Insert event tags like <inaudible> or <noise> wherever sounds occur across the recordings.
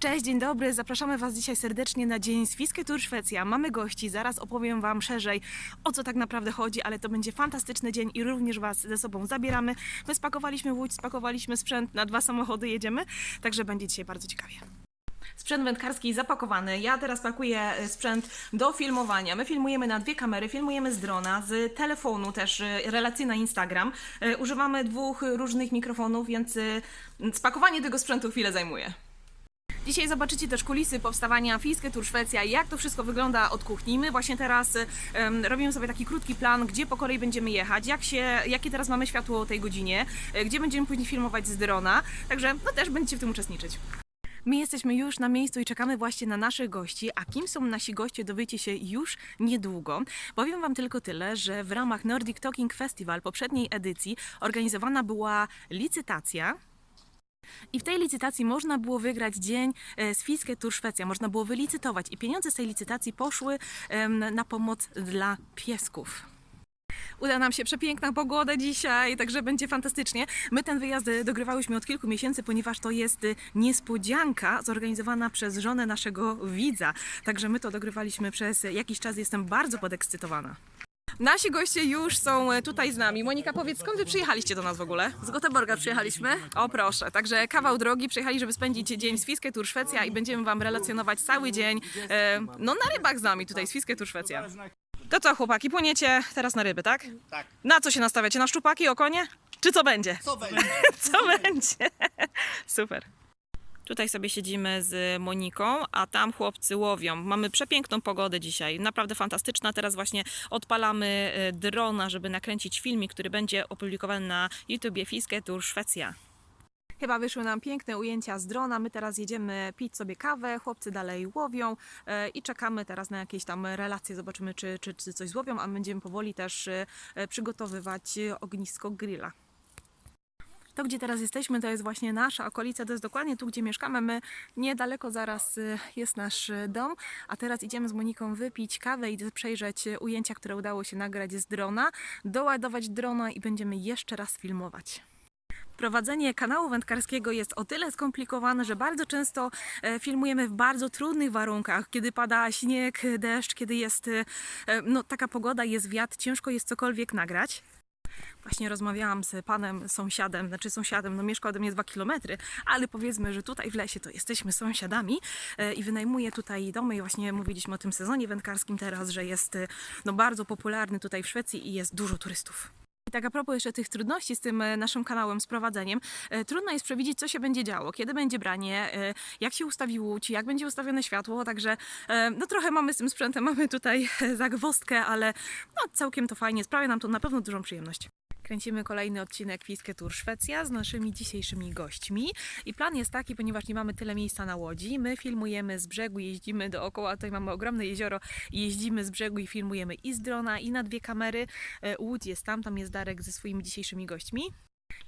Cześć, dzień dobry. Zapraszamy Was dzisiaj serdecznie na dzień z Fiskę Tour Szwecja. Mamy gości, zaraz opowiem Wam szerzej o co tak naprawdę chodzi, ale to będzie fantastyczny dzień i również Was ze sobą zabieramy. My spakowaliśmy łódź, spakowaliśmy sprzęt, na dwa samochody jedziemy, także będzie dzisiaj bardzo ciekawie. Sprzęt wędkarski zapakowany. Ja teraz pakuję e, sprzęt do filmowania. My filmujemy na dwie kamery, filmujemy z drona, z telefonu też, e, relacji na Instagram. E, Używamy dwóch różnych mikrofonów, więc spakowanie tego sprzętu chwilę zajmuje. Dzisiaj zobaczycie też kulisy powstawania Fińskie Tour Szwecja, jak to wszystko wygląda od kuchni. My właśnie teraz um, robimy sobie taki krótki plan, gdzie po kolei będziemy jechać, jak się, jakie teraz mamy światło o tej godzinie, e, gdzie będziemy później filmować z drona, także no też będziecie w tym uczestniczyć. My jesteśmy już na miejscu i czekamy właśnie na naszych gości. A kim są nasi goście, dowiecie się już niedługo. Powiem Wam tylko tyle, że w ramach Nordic Talking Festival poprzedniej edycji organizowana była licytacja. I w tej licytacji można było wygrać dzień e, z Fińskie Tour Szwecja. Można było wylicytować i pieniądze z tej licytacji poszły na pomoc dla piesków. Uda nam się przepiękna pogoda dzisiaj, także będzie fantastycznie. My ten wyjazd y, dogrywałyśmy od kilku miesięcy, ponieważ to jest y, niespodzianka zorganizowana przez żonę naszego widza. Także my to dogrywaliśmy przez jakiś czas. Jestem bardzo podekscytowana. Nasi goście już są y, tutaj z nami. Monika, powiedz, skąd wy przyjechaliście do nas w ogóle? Z Göteborga przyjechaliśmy. O proszę, także kawał drogi, przyjechali, żeby spędzić dzień z Fiskie Tour Szwecja i będziemy Wam relacjonować cały dzień e, no na rybach z nami tutaj z Fiskie Tour Szwecja. To co chłopaki, płyniecie teraz na ryby, tak? Tak. Na co się nastawiacie? Na szczupaki, okonie? Czy co będzie? Co będzie? <laughs> Co będzie? Super. Tutaj sobie siedzimy z Moniką, a tam chłopcy łowią. Mamy przepiękną pogodę dzisiaj, naprawdę fantastyczna. Teraz właśnie odpalamy e, drona, żeby nakręcić filmik, który będzie opublikowany na YouTubie Fiskie Tour Szwecja. Chyba wyszły nam piękne ujęcia z drona. My teraz jedziemy pić sobie kawę, chłopcy dalej łowią e, i czekamy teraz na jakieś tam relacje. Zobaczymy, czy, czy, czy coś złowią, a my będziemy powoli też e, przygotowywać ognisko grilla. To, gdzie teraz jesteśmy, to jest właśnie nasza okolica, to jest dokładnie tu, gdzie mieszkamy. My niedaleko zaraz y, jest nasz y, dom, a teraz idziemy z Moniką wypić kawę i przejrzeć y, ujęcia, które udało się nagrać z drona, doładować drona i będziemy jeszcze raz filmować. Prowadzenie kanału wędkarskiego jest o tyle skomplikowane, że bardzo często e, filmujemy w bardzo trudnych warunkach, kiedy pada śnieg, deszcz, kiedy jest e, e, no, taka pogoda, jest wiatr, ciężko jest cokolwiek nagrać. Właśnie rozmawiałam z panem sąsiadem, znaczy sąsiadem, no mieszka ode mnie dwa kilometry, ale powiedzmy, że tutaj w lesie to jesteśmy sąsiadami e, i wynajmuje tutaj domy i właśnie mówiliśmy o tym sezonie wędkarskim teraz, że jest e, no, bardzo popularny tutaj w Szwecji i jest dużo turystów. I tak a propos jeszcze tych trudności z tym e, naszym kanałem, z prowadzeniem, e, trudno jest przewidzieć, co się będzie działo, kiedy będzie branie, e, jak się ustawi łódź, jak będzie ustawione światło, także no trochę mamy z tym sprzętem, mamy tutaj zagwozdkę, ale no całkiem to fajnie, sprawia nam to na pewno dużą przyjemność. Kręcimy kolejny odcinek Fiskie Tour Szwecja z naszymi dzisiejszymi gośćmi. I plan jest taki, ponieważ nie mamy tyle miejsca na łodzi, my filmujemy z brzegu, jeździmy dookoła, tutaj mamy ogromne jezioro jeździmy z brzegu i filmujemy i z drona, i na dwie kamery. E, Łódź jest tam, tam jest Darek ze swoimi dzisiejszymi gośćmi.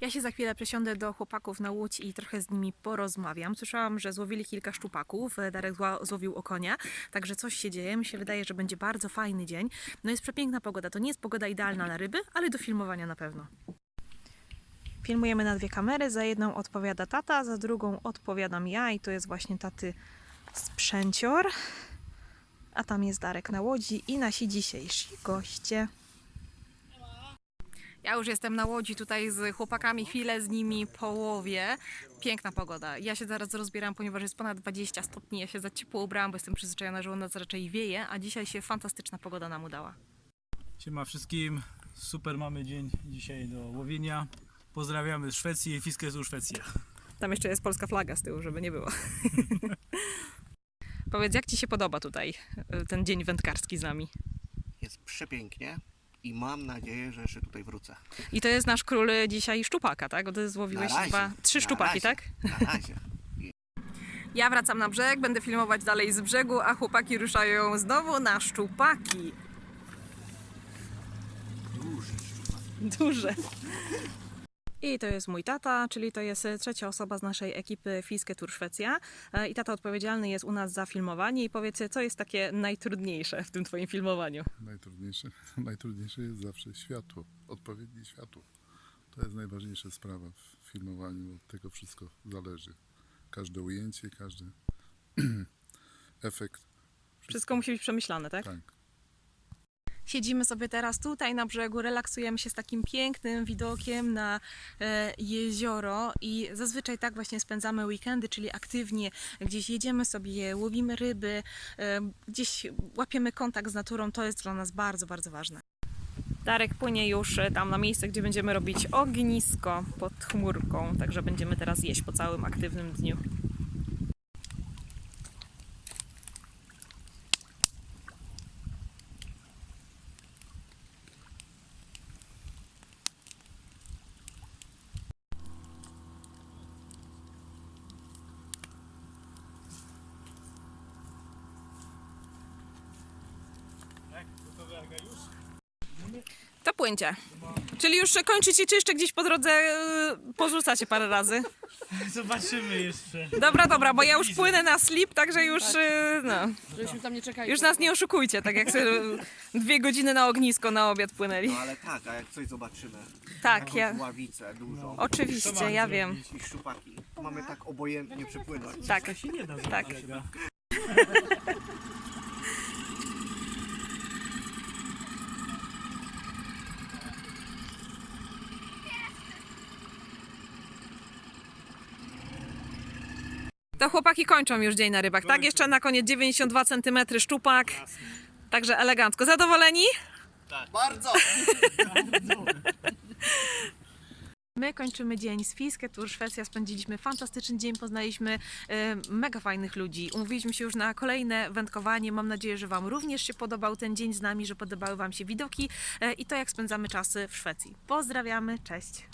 Ja się za chwilę przesiądę do chłopaków na łódź i trochę z nimi porozmawiam. Słyszałam, że złowili kilka szczupaków, Darek złowił okonia, także coś się dzieje. Mi się wydaje, że będzie bardzo fajny dzień. No jest przepiękna pogoda. To nie jest pogoda idealna na ryby, ale do filmowania na pewno. Filmujemy na dwie kamery. Za jedną odpowiada tata, za drugą odpowiadam ja i to jest właśnie taty sprzęcior. A tam jest Darek na łodzi i nasi dzisiejsi goście. Ja już jestem na łodzi tutaj z chłopakami, chwilę z nimi połowie. Piękna pogoda. Ja się zaraz rozbieram, ponieważ jest ponad 20 stopni. Ja się za ciepło ubrałam, bo jestem przyzwyczajona, że u nas raczej wieje, a dzisiaj się fantastyczna pogoda nam udała. Siema wszystkim, super mamy dzień dzisiaj do łowienia. Pozdrawiamy z Szwecji, Fiskie z Szwecja. Tam jeszcze jest polska flaga z tyłu, żeby nie było. <laughs> Powiedz, jak Ci się podoba tutaj y, ten dzień wędkarski z nami? Jest przepięknie i mam nadzieję, że jeszcze tutaj wrócę. I to jest nasz król dzisiaj szczupaka, tak? Ty złowiłeś razie, chyba trzy szczupaki, razie. tak? Na razie. <laughs> Ja wracam na brzeg, będę filmować dalej z brzegu, a chłopaki ruszają znowu na szczupaki. Duże. I to jest mój tata, czyli to jest e, trzecia osoba z naszej ekipy Fiskie Tour Szwecja. E, I tata odpowiedzialny jest u nas za filmowanie. I powiedz, co jest takie najtrudniejsze w tym twoim filmowaniu? Najtrudniejsze, <laughs> najtrudniejsze jest zawsze światło, odpowiednie światło. To jest najważniejsza sprawa w filmowaniu, od tego wszystko zależy. Każde ujęcie, każde <clears throat> efekt. Wszystko musi być przemyślane, tak? Tak. Siedzimy sobie teraz tutaj na brzegu, relaksujemy się z takim pięknym widokiem na e, jezioro i zazwyczaj tak właśnie spędzamy weekendy, czyli aktywnie gdzieś jedziemy sobie, łowimy ryby, e, gdzieś łapiemy kontakt z naturą, to jest dla nas bardzo, bardzo ważne. Darek płynie już e, tam na miejsce, gdzie będziemy robić ognisko pod chmurką, także będziemy teraz jeść po całym aktywnym dniu. To płyńcie. Czyli już kończycie, czy jeszcze gdzieś po drodze e, porzucacie parę razy? Zobaczymy jeszcze. Dobra, dobra, bo ja już płynę na slip, także już, e, no, Żebyśmy tam nie czekali. już nas nie oszukujcie, tak jak sobie dwie godziny na ognisko na obiad płynęli. No ale tak, a jak coś zobaczymy. Tak, ja, Ławicę dużą oczywiście, ja wiem. i szczupaki. Mamy tak obojętnie przepłynąć. Tak, To się nie da Tak. To chłopaki kończą już dzień na rybach, tak? Jeszcze na koniec 92 cm szczupak, także elegancko. Zadowoleni? Bardzo! <laughs> My kończymy dzień z Fiske Tour Szwecja. Spędziliśmy fantastyczny dzień, poznaliśmy e, mega fajnych ludzi. Umówiliśmy się już na kolejne wędkowanie. Mam nadzieję, że Wam również się podobał ten dzień z nami, że podobały Wam się widoki e, i to, jak spędzamy czasy w Szwecji. Pozdrawiamy, cześć!